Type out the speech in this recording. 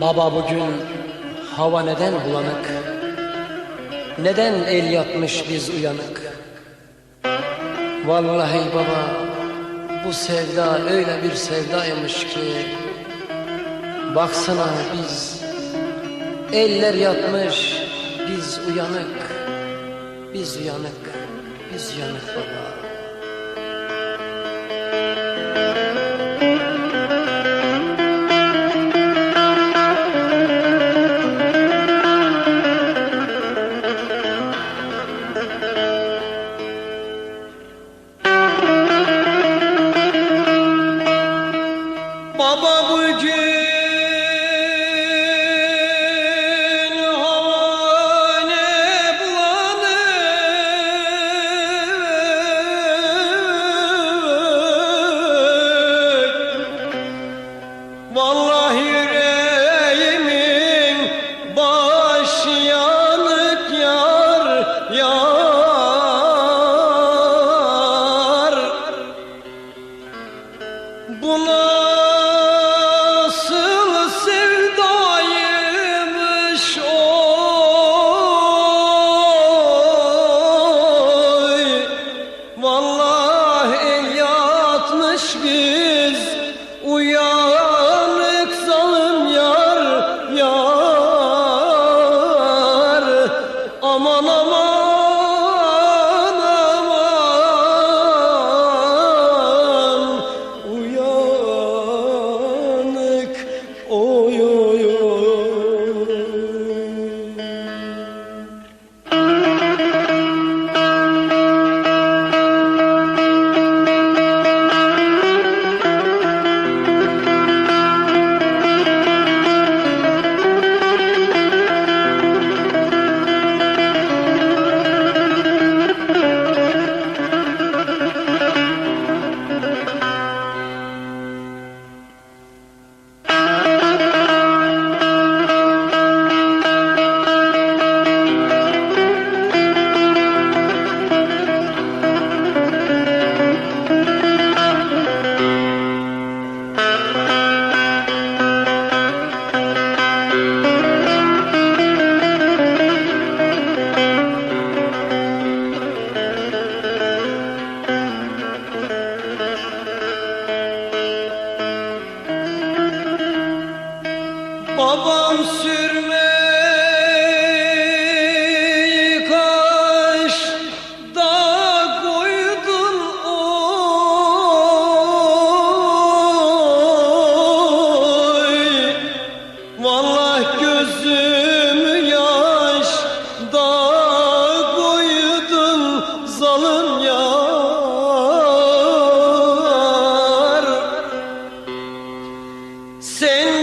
Baba bugün hava neden bulanık? Neden el yatmış biz uyanık? Vallahi baba bu sevda öyle bir sevdaymış ki Baksana biz eller yatmış biz uyanık Biz uyanık biz uyanık baba Bu nasıl sevdaymış oy. Vallahi yatmış biz Uyanık zalim yar yar. Aman babam sürmeyi kaş da koydun oy Vallahi gözüm yaş da koydun zalım yar. Sen